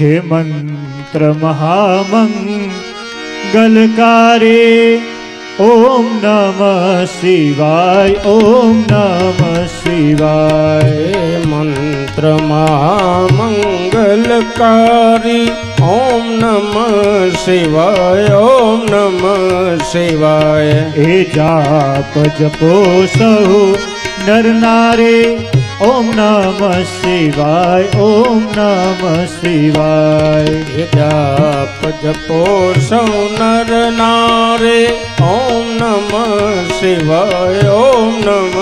છે મંત્ર મહામંગલકારે. ઓમ નમ શિવાય ઓમ નમ શિવાય. મંત્ર મહામંગલકારી. ઓમ નમ શિવાય ઓમ નમ શિવાય. એ જાપ જપો સૌ નર નારે. ઓમ નમ શિવાય ઓમ નમ શિવાય. જાપ જપો સૌ નર નારે ઓમ નમ શિવાય ઓમ નમ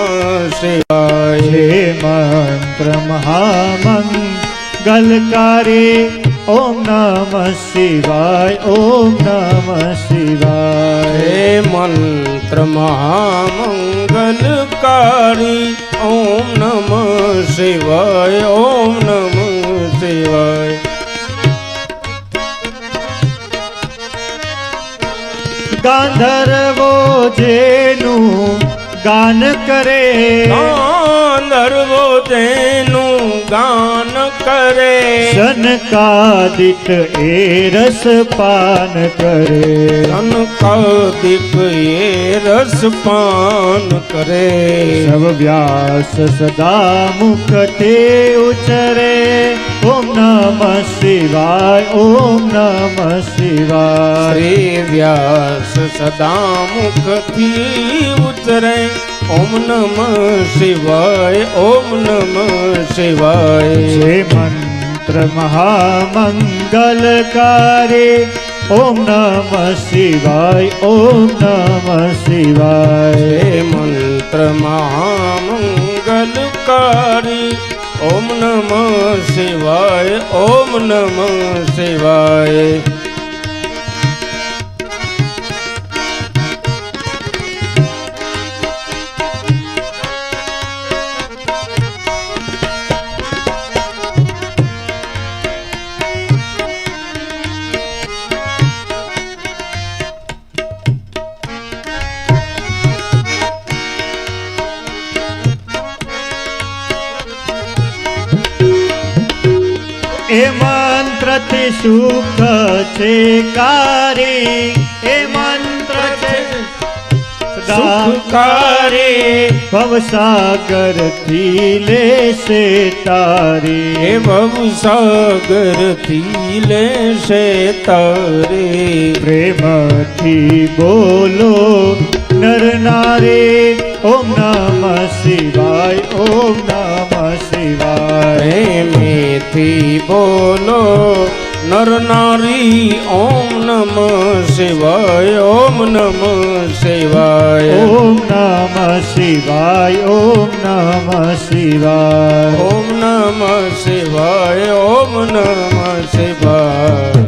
શિવાય. હે મંત્ર મહામંગલકારી ઓમ નમ શિવાય ઓમ નમ શિવાય. હે મંત્ર મહામંગલકારી ઓમ નમ શિવાય ઓમ નમ શિવાય. ગાંધર્વો જેનું ગાન કરે. ગાંધર્વો તેનું ગાન કરે. સનકાદિત એ રસ પાન કરે. કનકાદિક એ રસ પાન કરે. સવ વ્યાસ સદા મુખતે ઉચરે. ઓમ નમ શિવાય ઓમ નમ શિવાય. શ્રી વ્યાસ સદા મુખથી ઉચરે. ઓમ નમ શિવાય ઓમ નમ શિવાય. જે મંત્ર મહામંગલકારે ઓમ નમ શિવાય ઓમ નમ શિવાય મંત્ર મહામંગલકારી ઓમ નમ શિવાય ઓમ નમ શિવાય એ મંત્રથી સુખ છે કારી. એ મંત્ર છે સુખકારી ભવસાગરથી લેશે તારી. હે ભવસાગરથી લેશે તારે. પ્રેમથી બોલો નર નારી ઓમ નમ શિવાય ઓમ નમ પ્રેમેથી બોલો નર નારી ઓમ નમ શિવાય ઓમ નમ શિવાય. ઓમ નમ શિવાય ઓમ નમ શિવાય. ઓમ નમ શિવાય ઓમ નમ શિવાય.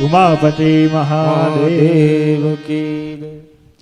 ઉમાપતિ મહાદેવ કી.